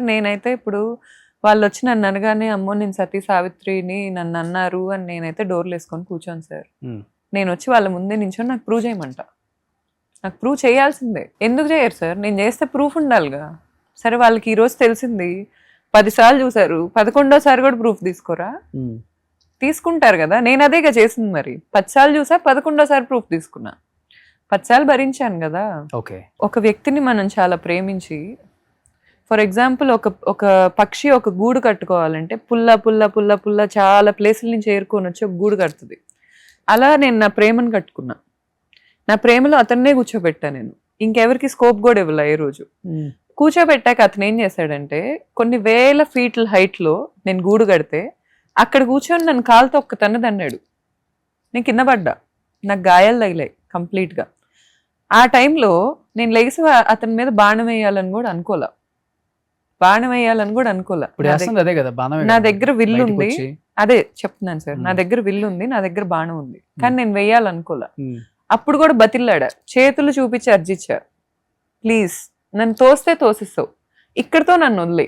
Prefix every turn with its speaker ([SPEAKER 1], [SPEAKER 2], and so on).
[SPEAKER 1] నేనైతే ఇప్పుడు వాళ్ళు వచ్చి నన్ను అనగానే అమ్మో నేను సతీ సావిత్రిని నన్ను అన్నారు అని నేనైతే డోర్లు వేసుకొని కూర్చోను సార్. నేను వచ్చి వాళ్ళ ముందే నించొని నాకు ప్రూవ్ చేయమంట. నాకు ప్రూవ్ చేయాల్సిందే. ఎందుకు చేయరు సార్? నేను చేస్తే ప్రూఫ్ ఉండాలిగా. సరే వాళ్ళకి ఈ రోజు తెలిసింది. పదిసార్లు చూసారు పదకొండోసారి కూడా ప్రూఫ్ తీసుకోరా. తీసుకుంటారు కదా. నేను అదేగా చేసింది మరి. పదిసార్లు చూసా పదకొండోసారి ప్రూఫ్ తీసుకున్నా. పదిసార్లు భరించాను కదా.
[SPEAKER 2] ఓకే.
[SPEAKER 1] ఒక వ్యక్తిని మనం చాలా ప్రేమించి ఫర్ ఎగ్జాంపుల్ ఒక ఒక పక్షి ఒక గూడు కట్టుకోవాలంటే పుల్ల పుల్ల పుల్ల పుల్ల చాలా ప్లేసుల నుంచి ఏరుకొని వచ్చి ఒక గూడు కడుతుంది. అలా నేను నా ప్రేమను కట్టుకున్నా. నా ప్రేమలో అతన్నే కూర్చోబెట్టా నేను. ఇంకెవరికి స్కోప్ కూడా ఇవ్వలే ఏ రోజు. కూర్చోబెట్టాక అతను ఏం చేశాడంటే కొన్ని వేల ఫీట్ల హైట్లో నేను గూడు కడితే అక్కడ కూర్చొని నన్ను కాలుతో ఒక్క తన్ను తన్నాడు. నేను కింద పడ్డా. నాకు గాయాలు తగిలాయి కంప్లీట్గా ఆ టైంలో నేను లేచి వా- అతని మీద బాణం వేయాలని కూడా అనుకోలే. బాణం వేయాలని కూడా అనుకోలే. నా
[SPEAKER 2] అదే కదా.
[SPEAKER 1] దగ్గర విల్లు ఉంది. అదే చెప్తున్నాను సార్ నా. దగ్గర విల్లు ఉంది నా దగ్గర బాణం ఉంది. కానీ నేను వేయాలనుకోలే. అప్పుడు కూడా బతిల్లాడా? చేతులు చూపించి అర్జిచ్చా ప్లీజ్ నన్ను తోస్తే తోసిస్తావు. ఇక్కడితో నన్ను వదిలే